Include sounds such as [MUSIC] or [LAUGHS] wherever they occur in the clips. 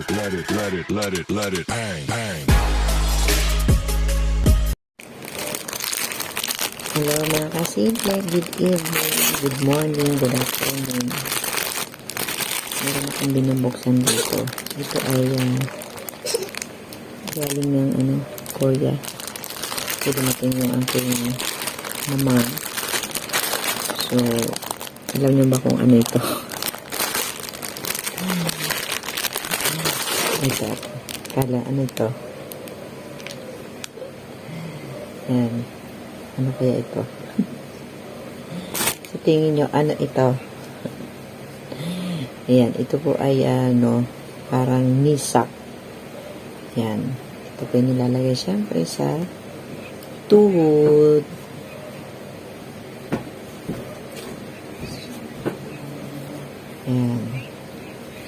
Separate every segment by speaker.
Speaker 1: it, let it, let it, let it, let it bang, bang.
Speaker 2: Hello mga kasimple, good evening, good morning, good afternoon. Meron akong binubuksan dito. Ito ay uh, galing ng ano, Korea. Ito dumating yung aking mama. So, alam niyo ba kung ano ito? [LAUGHS] ito. Kala, ano ito? Yan. Ano kaya ito? [LAUGHS] Sa tingin nyo, ano ito? Ayan, ito po ay ano, parang nisak. Yan. Ito po nilalagay syempre sa tuhod.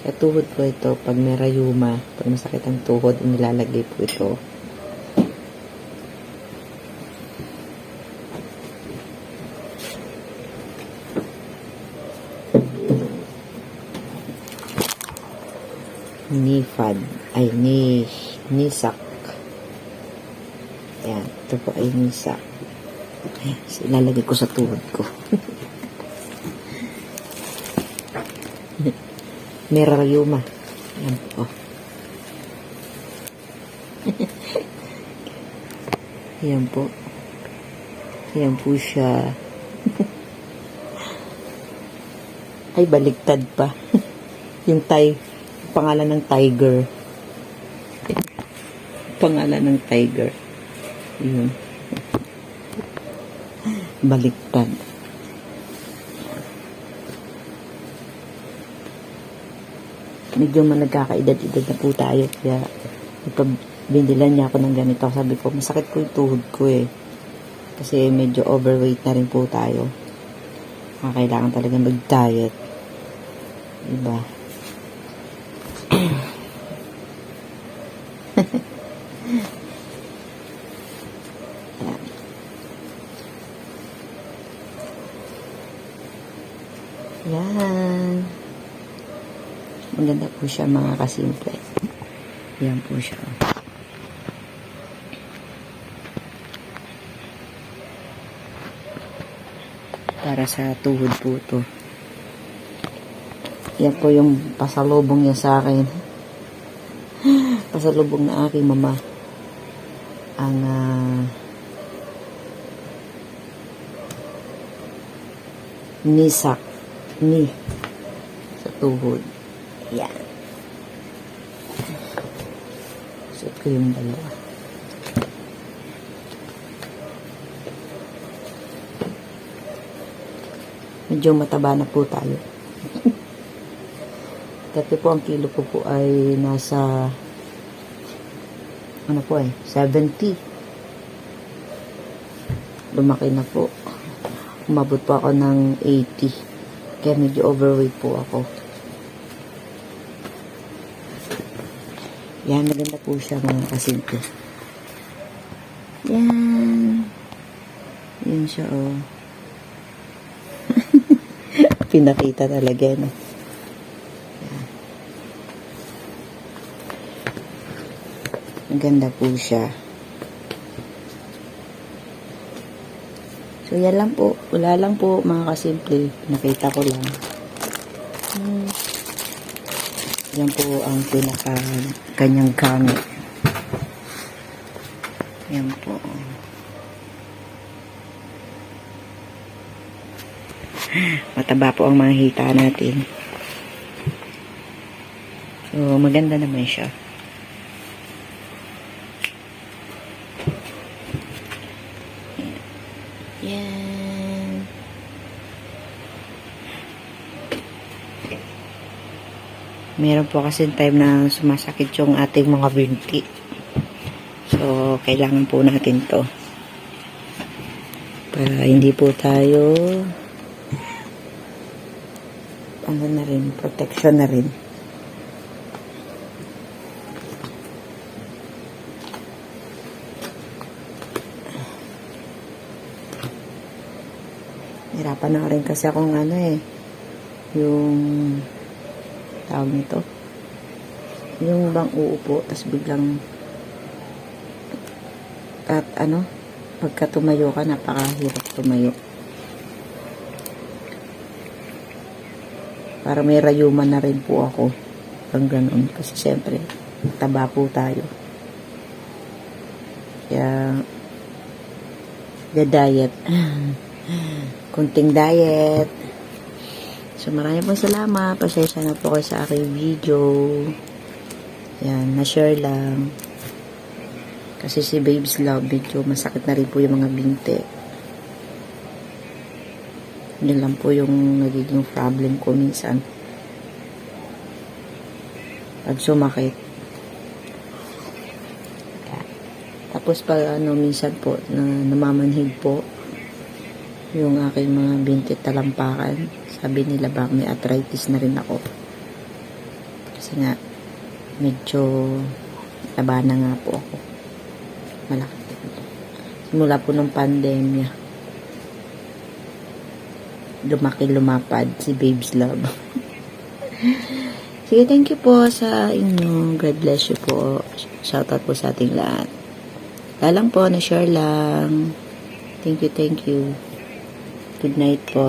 Speaker 2: Sa tuhod po ito, pag may rayuma, pag masakit ang tuhod, nilalagay po ito. Nifad. Ay, ni, nisak. Ayan. Ito po ay nisak. Ayan. Ilalagay ko sa tuhod ko. [LAUGHS] Merariuma. Ayan [LAUGHS] po. Ayan po. Ayan po siya. [LAUGHS] ay, baliktad pa. [LAUGHS] Yung tay, pangalan ng tiger. pangalan ng tiger. Yun. Baliktad. Medyo man nagkakaedad-edad na po tayo. Kaya, ipabindilan niya ako ng ganito. Sabi ko, masakit po yung tuhod ko eh. Kasi medyo overweight na rin po tayo. Kaya kailangan talaga mag-diet. Diba? [LAUGHS] Ayan. Yan. Maganda po siya mga kasimple. Yan po siya. Para sa tuhod po to. Yan po yung pasalubong niya sa akin. [LAUGHS] Pasalubong na aking mama. Ang ah, nisak ni sa tuhod. Yan. Suot ko yung dalawa. Medyo mataba na po tayo. [LAUGHS] Dati po ang kilo ko po ay nasa ano po eh, 70. Lumaki na po. Umabot po ako ng 80. Kaya medyo overweight po ako. Yan, maganda po siya mga kasimple. Yan. Yan siya, oh. [LAUGHS] Pinakita talaga, no? Maganda po siya. So, yan lang po. Wala lang po, mga kasimple. Nakita ko lang. Hmm. Yan po ang pinaka kanyang gamit. Yan po. Mataba po ang mga hita natin. So, maganda naman siya. Meron po kasi time na sumasakit yung ating mga binti. So, kailangan po natin to. Para hindi po tayo ano na rin, protection na rin. Hirapan na rin kasi akong ano eh, yung tawag nito, Yung bang uupo, tas biglang at ano, pagka tumayo ka, napakahirap tumayo. Para may rayuman na rin po ako. Pang ganun. Kasi siyempre, taba po tayo. Kaya, the diet. [LAUGHS] Kunting diet. So, maraming pong salamat. Pasensya na po kayo sa aking video. Yan, na-share lang. Kasi si Babes Love, medyo masakit na rin po yung mga binte. Yun lang po yung nagiging problem ko minsan. Pag sumakit. Tapos pag ano, minsan po, na namamanhid po, yung aking mga binti talampakan. Sabi nila ba may arthritis na rin ako. Kasi nga, medyo taba na nga po ako. Malaki. Simula po ng pandemya. Lumaki lumapad si Babes Love. [LAUGHS] Sige, thank you po sa inyo. God bless you po. Shoutout po sa ating lahat. Lalang po, na-share lang. Thank you, thank you. Good night po.